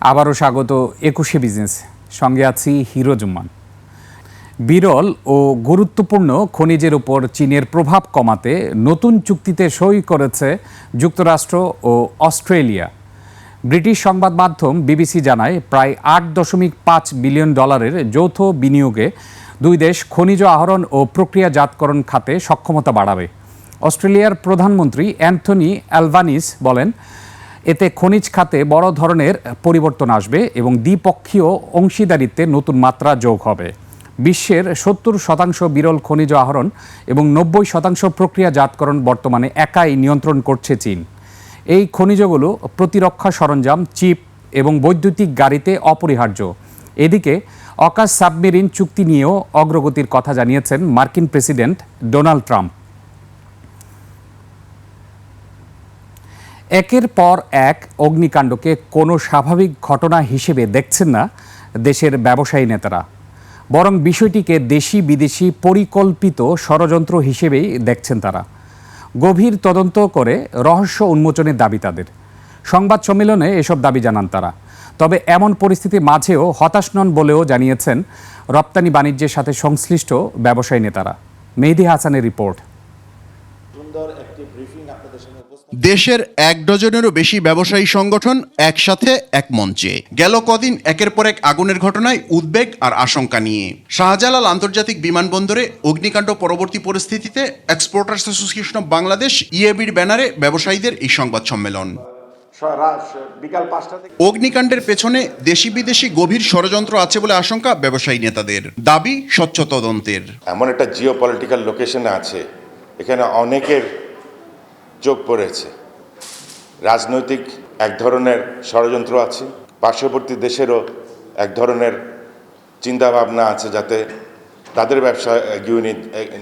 আবারও স্বাগত একুশে বিজনেস। সঙ্গে আছি হিরো জুম্মান। বিরল ও গুরুত্বপূর্ণ খনিজের উপর চীনের প্রভাব কমাতে নতুন চুক্তিতে সই করেছে যুক্তরাষ্ট্র ও অস্ট্রেলিয়া। ব্রিটিশ সংবাদ মাধ্যম বিবিসি জানায়, প্রায় আট দশমিক পাঁচ বিলিয়ন ডলারের যৌথ বিনিয়োগে দুই দেশ খনিজ আহরণ ও প্রক্রিয়াজাতকরণ খাতে সক্ষমতা বাড়াবে। অস্ট্রেলিয়ার প্রধানমন্ত্রী অ্যান্থনি অ্যালভানিস বলেন এতে খনিজ খাতে বড় ধরনের পরিবর্তন আসবে এবং দ্বিপক্ষীয় অংশীদারিত্বে নতুন মাত্রা যোগ হবে। বিশ্বের সত্তর শতাংশ বিরল খনিজ আহরণ এবং নব্বই শতাংশ প্রক্রিয়াজাতকরণ বর্তমানে একাই নিয়ন্ত্রণ করছে চীন। এই খনিজগুলো প্রতিরক্ষা সরঞ্জাম, চিপ এবং বৈদ্যুতিক গাড়িতে অপরিহার্য। এদিকে অকাশ সাবমেরিন চুক্তি নিয়েও অগ্রগতির কথা জানিয়েছেন মার্কিন প্রেসিডেন্ট ডোনাল্ড ট্রাম্প। একের পর এক অগ্নিকাণ্ডকে কোনো স্বাভাবিক ঘটনা হিসেবে দেখছেন না দেশের ব্যবসায়ী নেতারা। বরং বিষয়টিকে দেশি বিদেশি পরিকল্পিত ষড়যন্ত্র হিসেবেই দেখছেন তারা। গভীর তদন্ত করে রহস্য উন্মোচনের দাবি তাদের। সংবাদ সম্মেলনে এসব দাবি জানান তারা। তবে এমন পরিস্থিতির মাঝেও হতাশ নন বলেও জানিয়েছেন রপ্তানি বাণিজ্যের সাথে সংশ্লিষ্ট ব্যবসায়ী নেতারা। মেহেদি হাসানের রিপোর্ট। দেশের এক ডজনেরও বেশি ব্যবসায়ী সংগঠন একসাথে এক মঞ্চে। গেল কদিন একের পর এক আগুনের ঘটনায় উদ্বেগ আর আশঙ্কা নিয়ে। শাহজালাল আন্তর্জাতিক বিমানবন্দরে অগ্নিকাণ্ড পরবর্তী পরিস্থিতিতে এক্সপোর্টার্স অ্যাসোসিয়েশন অব বাংলাদেশ ইএবির ব্যানারে ব্যবসায়ীদের এই সংবাদ সম্মেলন। বিকাল পাঁচটা থেকে অগ্নিকাণ্ডের পেছনে দেশি বিদেশি গভীর ষড়যন্ত্র আছে বলে আশঙ্কা ব্যবসায়ী নেতাদের। দাবি স্বচ্ছ তদন্তের। এমন একটা জিও পলিটিক্যাল লোকেশনে আছে এখানে অনেকের চোখ পড়েছে। রাজনৈতিক এক ধরনের ষড়যন্ত্র আছে, পার্শ্ববর্তী দেশেরও এক ধরনের চিন্তা ভাবনা আছে যাতে তাদের ব্যবসা এগিয়ে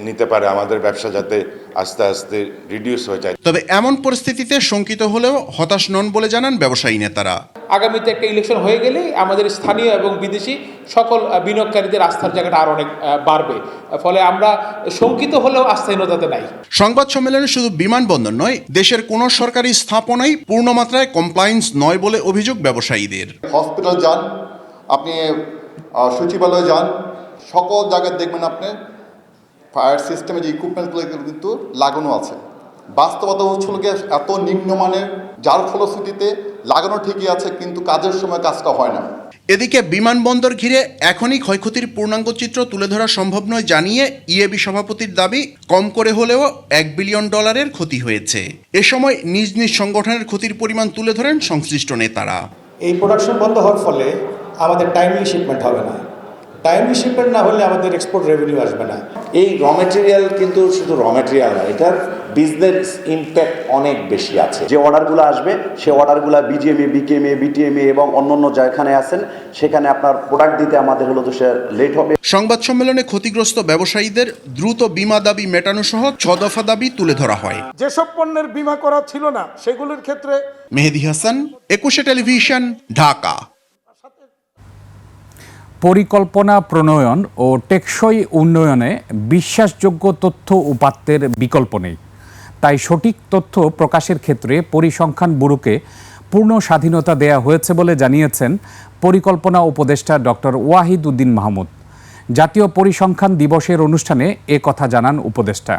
নিতে পারে, আমাদের ব্যবসা যাতে আস্তে আস্তে রিডিউস হয়ে যায়। তবে এমন পরিস্থিতিতে শঙ্কিত হলেও হতাশ নন বলে জানান ব্যবসায়ী নেতারা। আগামীতে একটা ইলেকশন হয়ে গেলেই আমাদের স্থানীয় এবং বিদেশি সকল বিনিয়োগকারীদের আস্থার জায়গাটা আরও অনেক বাড়বে। ফলে আমরা শঙ্কিত হলেও আস্থাহীনতাতে নাই। সংবাদ সম্মেলনে শুধু বিমানবন্দর নয় দেশের কোনো সরকারি স্থাপনাই পূর্ণমাত্রায় কমপ্লায়েন্স নয় বলে অভিযোগ ব্যবসায়ীদের। হসপিটাল যান আপনি সচিবালয়ে যান সকল জায়গায় দেখবেন আপনি ফায়ার সিস্টেমে যে ইকুইপমেন্টগুলো এগুলো কিন্তু লাগানো আছে। বাস্তবতা হচ্ছে হলো গিয়ে এত নিম্নমানের যার ফলশ্রুতিতে লাগানো ঠিকই আছে কিন্তু কাজের সময় কাজটা হয় না। এদিকে বিমানবন্দর ঘিরে এখনই ক্ষয়ক্ষতির পূর্ণাঙ্গ চিত্র তুলে ধরা সম্ভব নয় জানিয়ে ইএবি সভাপতির দাবি কম করে হলেও এক বিলিয়ন ডলারের ক্ষতি হয়েছে। এ সময় নিজ নিজ সংগঠনের ক্ষতির পরিমাণ তুলে ধরেন সংশ্লিষ্ট নেতারা। এই প্রোডাকশন বন্ধ হওয়ার ফলে আমাদের টাইমলি শিপমেন্ট হবে না। টাইমলি শিপমেন্ট না হলে আমাদের এক্সপোর্ট রেভিনিউ আসবে না। এই র মেটেরিয়াল কিন্তু শুধু র মেটেরিয়াল না এটার বিজনেস ইম্প্যাক্ট অনেক বেশি আছে। যে অর্ডারগুলো আসবে সে অর্ডারগুলো বিজিএমএ বিকেএমএ বিটিএমএ এবং অন্যান্য যেখানে আছেন সেখানে আপনার প্রোডাক্ট দিতে আমাদের হলো তো সে লেট হবে। সংবাদ সম্মেলনে ক্ষতিগ্রস্ত ব্যবসায়ীদের দ্রুত বীমা দাবি মেটানো সহ ছ দফা দাবি তুলে ধরা হয়। যেসব পণ্যের বীমা করা ছিল না সেগুলোর ক্ষেত্রে মেহেদি হাসান একুশে টেলিভিশন ঢাকা। পরিকল্পনা, প্রণয়ন ও টেকসই উন্নয়নে বিশ্বাসযোগ্য তথ্য উপাত্তের বিকল্প নেই। তাই সঠিক তথ্য প্রকাশের ক্ষেত্রে পরিসংখ্যান ব্যুরোকে পূর্ণ স্বাধীনতা দেয়া হয়েছে বলে জানিয়েছেন পরিকল্পনা উপদেষ্টা ডক্টর ওয়াহিদ উদ্দিন মাহমুদ। জাতীয় পরিসংখ্যান দিবসের অনুষ্ঠানে এ কথা জানান উপদেষ্টা।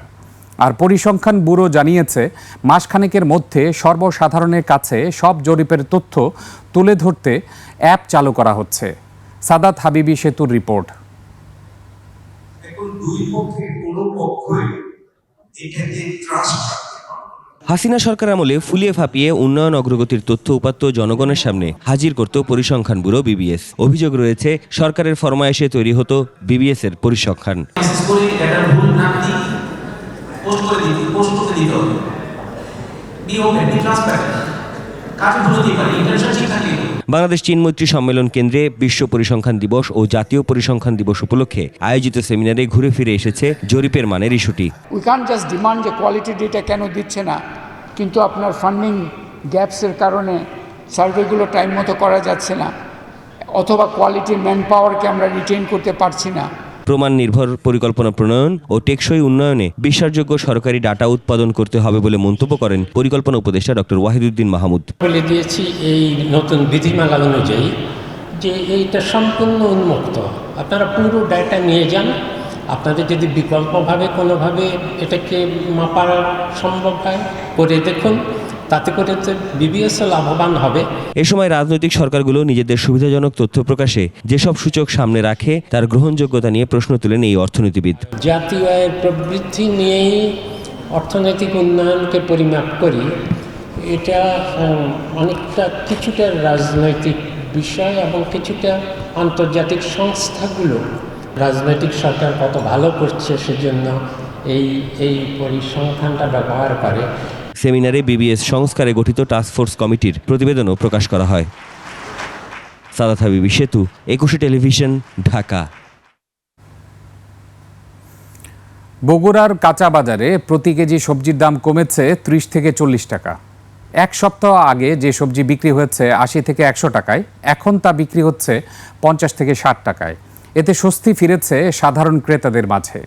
আর পরিসংখ্যান ব্যুরো জানিয়েছে, মাসখানেকের মধ্যে সর্বসাধারণের কাছে সব জরিপের তথ্য তুলে ধরতে অ্যাপ চালু করা হচ্ছে। সাদাত হাবিবি সেতুর রিপোর্ট। হাসিনা সরকার আমলে ফুলিয়ে ফাঁপিয়ে উন্নয়ন অগ্রগতির তথ্য উপাত্ত জনগণের সামনে হাজির করত পরিসংখ্যান ব্যুরো বিবিএস। অভিযোগ রয়েছে সরকারের ফরমায়েশে তৈরি হতো বিবিএস এর পরিসংখ্যান কাজে ভুল হতেই পারে ইন্টেনশন ঠিক বাংলাদেশ চীন মৈত্রী সম্মেলন কেন্দ্রে বিশ্ব পরিসংখ্যান দিবস ও জাতীয় পরিসংখ্যান দিবস উপলক্ষে আয়োজিত সেমিনারে ঘুরে ফিরে এসেছে জরিপের মানের ইস্যুটি। উই ক্যান জাস্ট ডিমান্ড যে কোয়ালিটি ডেটা কেন দিচ্ছে না, কিন্তু আপনার ফান্ডিং গ্যাপসের কারণে সার্ভেগুলো টাইম মতো করা যাচ্ছে না, অথবা কোয়ালিটির ম্যান পাওয়ারকে আমরা রিটেন করতে পারছি না। প্রমাণ নির্ভর পরিকল্পনা প্রণয়ন ও টেকসই উন্নয়নে বিশ্বাসযোগ্য সরকারি ডাটা উৎপাদন করতে হবে বলে মন্তব্য করেন পরিকল্পনা উপদেষ্টা ডক্টর ওয়াহিদুদ্দিন মাহমুদ। বলে দিয়েছি এই নতুন বিধিমালা অনুযায়ী যে এইটা সম্পূর্ণ উন্মুক্ত। আপনারা পুরো ডাটা নিয়ে যান। আপনাদের যদি বিকল্পভাবে কোনোভাবে এটাকে মাপার সম্ভব হয়, করে দেখুন। তাতে করে বিবিএসও লাভবান হবে। এ সময় রাজনৈতিক সরকারগুলো নিজেদের সুবিধাজনক তথ্য প্রকাশে যেসব সূচক সামনে রাখে তার গ্রহণযোগ্যতা নিয়ে প্রশ্ন তুলেন এই অর্থনীতিবিদ। জাতীয় আয়ের প্রবৃদ্ধি নিয়েই অর্থনৈতিক উন্নয়নকে পরিমাপ করি এটা অনেকটা কিছুটা রাজনৈতিক বিষয় এবং কিছুটা আন্তর্জাতিক সংস্থাগুলো। রাজনৈতিক সরকার কত ভালো করছে সেজন্য এই এই পরিসংখ্যানটা ব্যবহার করে। সেমিনারে বিবিএস সংস্কারে গঠিত টাস্কফোর্স কমিটির প্রতিবেদনও প্রকাশ করা হয়। সাদাত হাবিবি সেতু, একুশে টেলিভিশন, ঢাকা। বগুড়ার কাঁচা বাজারে প্রতি কেজি সবজির দাম কমেছে ত্রিশ থেকে চল্লিশ টাকা। এক সপ্তাহ আগে যে সবজি বিক্রি হয়েছে আশি থেকে একশো টাকায়, এখন তা বিক্রি হচ্ছে পঞ্চাশ থেকে ষাট টাকায়। এতে স্বস্তি ফিরেছে সাধারণ ক্রেতাদের মাঝে।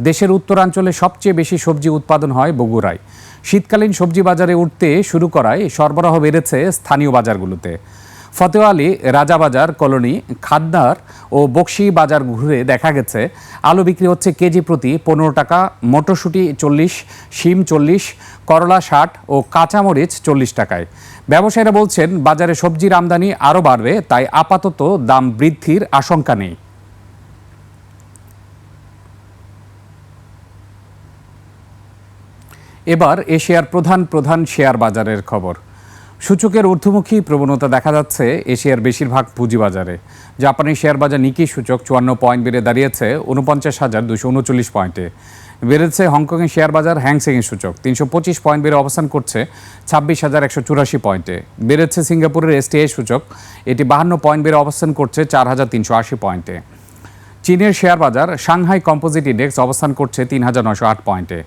দেশের উত্তরাঞ্চলে সবচেয়ে বেশি সবজি উৎপাদন হয় বগুড়ায়। শীতকালীন সবজি বাজারে উঠতে শুরু করায় সরবরাহ বেড়েছে স্থানীয় বাজারগুলোতে। ফতেহ আলী রাজাবাজার কলোনি খাদ্দার ও বক্সি বাজার ঘুরে দেখা গেছে। আলু বিক্রি হচ্ছে কেজি প্রতি পনেরো টাকা, মটরশুঁটি চল্লিশ, শিম চল্লিশ, করলা ষাট ও কাঁচামরিচ চল্লিশ টাকায়। ব্যবসায়ীরা বলছেন, বাজারে সবজির আমদানি আরও বাড়বে, তাই আপাতত দাম বৃদ্ধির আশঙ্কা নেই। এবার এশিয়ার প্রধান প্রধান শেয়ার বাজারের খবর। সূচকের ঊর্ধ্বমুখী প্রবণতা দেখা যাচ্ছে এশিয়ার বেশিরভাগ পুঁজিবাজারে। জাপানি শেয়ার বাজার নিকি সূচক চুয়ান্ন পয়েন্ট বেড়ে দাঁড়িয়েছে উনপঞ্চাশ হাজার দুশো উনচল্লিশ পয়েন্টে। বেড়েছে হংকংয়ের শেয়ার বাজার হ্যাংসেংয়ের সূচক, তিনশো পঁচিশ পয়েন্ট বেড়ে অবস্থান করছে ছাব্বিশ হাজার একশো চুরাশি পয়েন্টে। বেড়েছে সিঙ্গাপুরের এসটিআই সূচক, এটি বাহান্ন পয়েন্ট বেড়ে অবস্থান করছে চার হাজার তিনশো আশি পয়েন্টে। চীনের শেয়ার বাজার সাংহাই কম্পোজিট ইন্ডেক্স অবস্থান করছে তিন হাজার নশো আট পয়েন্টে,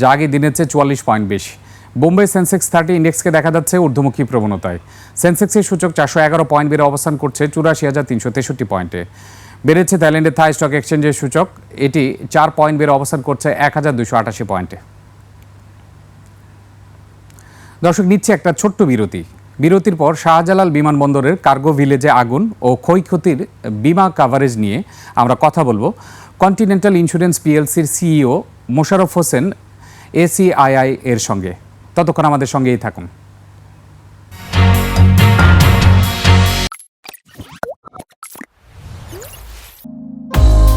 যা আগে দিনের চেয়ে চুয়াল্লিশ পয়েন্ট বেশি। বোম্বে সেন্সেক্স থার্টি ইন্ডেক্সকে দেখা যাচ্ছে ঊর্ধ্বমুখী প্রবণতায়। সেন্সেক্সের সূচক চারশো এগারো পয়েন্ট বেড়ে অবস্থান করছে চুরাশি হাজার তিনশো তেষট্টি পয়েন্টে। বেড়েছে থাইল্যান্ডের থাই স্টক এক্সচেঞ্জের সূচক, এটি চার পয়েন্ট বেড়ে অবস্থান করছে এক হাজার দুশো আটাশি পয়েন্টে। দর্শক, নিচ্ছে একটা ছোট্ট বিরতি। বিরতির পর শাহজালাল বিমানবন্দরের কার্গো ভিলেজে আগুন ও ক্ষয়ক্ষতির বিমা কাভারেজ নিয়ে আমরা কথা বলব। কন্টিনেন্টাল ইন্স্যুরেন্স পিএলসির সিইও মোশারফ হোসেন এসিআইআই এর সঙ্গে। ততক্ষণ আমাদের সঙ্গেই থাকুন।